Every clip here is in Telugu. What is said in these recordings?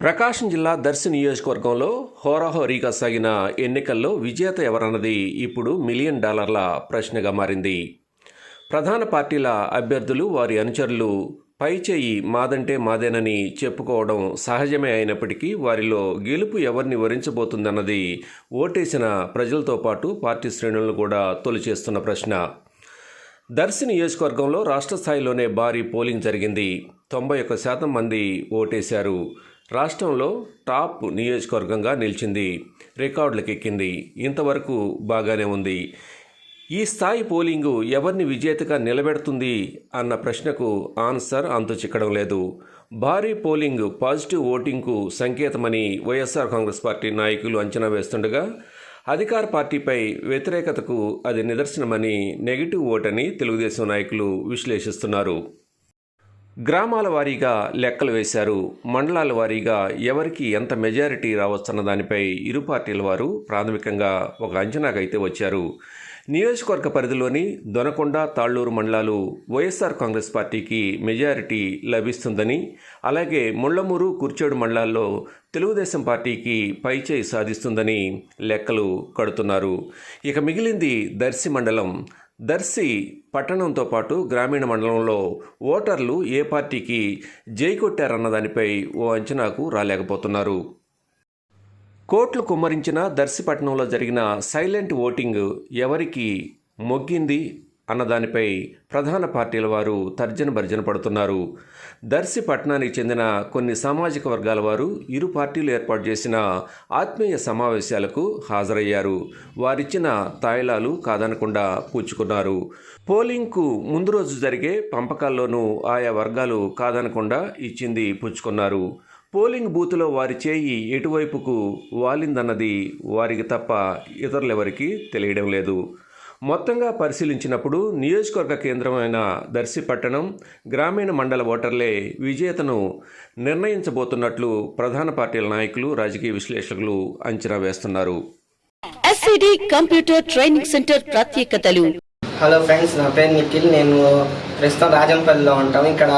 Prakasam జిల్లా దర్శి నియోజకవర్గంలో హోరాహోరీగా సాగిన ఎన్నికల్లో విజేత ఎవరన్నది ఇప్పుడు మిలియన్ డాలర్ల ప్రశ్నగా మారింది. ప్రధాన పార్టీల అభ్యర్థులు వారి అనుచరులు పై చేయి మాదంటే మాదేనని చెప్పుకోవడం సహజమే అయినప్పటికీ వారిలో గెలుపు ఎవరిని వరించబోతుందన్నది ఓటేసిన ప్రజలతో పాటు పార్టీ శ్రేణులను కూడా తొలిచేస్తున్న ప్రశ్న. దర్శి నియోజకవర్గంలో రాష్ట్ర స్థాయిలోనే భారీ పోలింగ్ జరిగింది. తొంభై ఒక్క శాతం మంది ఓటేశారు. రాష్ట్రంలో టాప్ నియోజకవర్గంగా నిలిచింది. రికార్డులకు ఎక్కింది. ఇంతవరకు బాగానే ఉంది. ఈ స్థాయి పోలింగు ఎవరిని విజేతగా నిలబెడుతుంది అన్న ప్రశ్నకు ఆన్సర్ అంత చిక్కడం లేదు. భారీ పోలింగ్ పాజిటివ్ ఓటింగ్కు సంకేతమని వైఎస్ఆర్ కాంగ్రెస్ పార్టీ నాయకులు అంచనా వేస్తుండగా అధికార పార్టీపై వ్యతిరేకతకు అది నిదర్శనమని నెగిటివ్ ఓటని తెలుగుదేశం నాయకులు విశ్లేషిస్తున్నారు. గ్రామాల వారీగా లెక్కలు వేశారు. మండలాల వారీగా ఎవరికి ఎంత మెజారిటీ రావచ్చన్న దానిపై ఇరు పార్టీల వారు ప్రాథమికంగా ఒక అంచనాకైతే వచ్చారు. నియోజకవర్గ పరిధిలోని దొనకొండ తాళ్ళూరు మండలాలు వైఎస్ఆర్ కాంగ్రెస్ పార్టీకి మెజారిటీ లభిస్తుందని అలాగే ముళ్ళమూరు కుర్చేడు మండలాల్లో తెలుగుదేశం పార్టీకి పైచేయి సాధిస్తుందని లెక్కలు కడుతున్నారు. ఇక మిగిలింది దర్శి మండలం దర్శి పట్టణంతో పాటు గ్రామీణ మండలంలో ఓటర్లు ఏ పార్టీకి జై కొట్టారన్న దానిపై ఓ అంచనాకు రాలేకపోతున్నారు. కోట్లు కుమ్మరించిన దర్శిపట్నంలో జరిగిన సైలెంట్ ఓటింగ్ ఎవరికి మొగ్గింది? అన్న దానిపై ప్రధాన పార్టీల వారు తర్జన భర్జన పడుతున్నారు. దర్శి పట్టణానికి చెందిన కొన్ని సామాజిక వర్గాల వారు ఇరు పార్టీలు ఏర్పాటు చేసిన ఆత్మీయ సమావేశాలకు హాజరయ్యారు. వారిచ్చిన తాయిలాలు కాదనకుండా పూచుకున్నారు పోలింగ్కు ముందు రోజు జరిగే పంపకాల్లోనూ ఆయా వర్గాలు కాదనకుండా ఇచ్చింది పుచ్చుకున్నారు. పోలింగ్ బూత్లో వారి చేయి ఎటువైపుకు వాలిందన్నది వారికి తప్ప ఇతరులెవరికీ తెలియడం లేదు. మొత్తంగా పరిశీలించినప్పుడు నియోజకవర్గ కేంద్రమైన దర్శి పట్టణం గ్రామీణ మండల ఓటర్లే విజేతను నిర్ణయించబోతున్నట్లు ప్రధాన పార్టీల నాయకులు రాజకీయ విశ్లేషకులు అంచనా వేస్తున్నారు. ఎస్సిడి కంప్యూటర్ ట్రైనింగ్ సెంటర్ ప్రత్యేకతలు. హలో ఫ్రెండ్స్ నా పేరు నిఖిల్. నేను ప్రస్తుతం రాజంపల్లిలో ఉంటాం. ఇక్కడ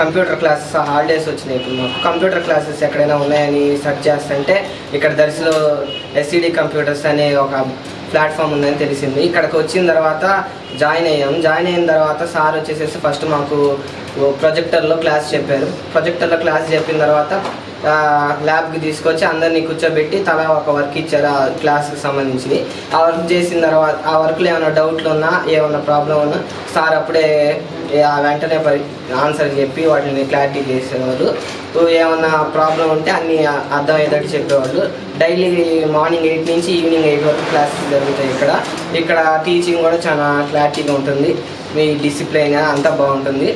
కంప్యూటర్ క్లాసెస్ హాలిడేస్ వచ్చినాయి. ఇప్పుడు మాకు కంప్యూటర్ క్లాసెస్ ఎక్కడైనా ఉన్నాయని సెర్చ్ చేస్తుంటే ఇక్కడ దర్శిలో ఎస్సిడి కంప్యూటర్స్ అనే ఒక ప్లాట్ఫామ్ ఉందని తెలిసింది. ఇక్కడికి వచ్చిన తర్వాత జాయిన్ అయ్యాం. జాయిన్ అయిన తర్వాత సార్ వచ్చేసేసి ఫస్ట్ మాకు ప్రొజెక్టర్లో క్లాస్ చెప్పారు. ప్రొజెక్టర్లో క్లాస్ చెప్పిన తర్వాత ల్యాబ్కి తీసుకొచ్చి అందరినీ కూర్చోబెట్టి తలా ఒక వర్క్ ఇచ్చారు ఆ క్లాస్కి సంబంధించి ఆ వర్క్ చేసిన తర్వాత ఆ వర్క్లో ఏమైనా డౌట్లు ఉన్నా ఏమైనా ప్రాబ్లం ఉన్నా సార్ అప్పుడే ఆ వెంటనే ఆన్సర్ చెప్పి వాటిని క్లారిటీ చేసేవారు. ఏమన్నా ప్రాబ్లం ఉంటే అన్ని అర్థమయ్యేటట్టు చెప్పేవాళ్ళు. డైలీ మార్నింగ్ ఎయిట్ నుంచి ఈవినింగ్ ఎయిట్ వరకు క్లాసెస్ జరుగుతాయి ఇక్కడ. ఇక్కడ టీచింగ్ కూడా చాలా క్లారిటీగా ఉంటుంది. మీ డిసిప్లైన్ అంతా బాగుంటుంది.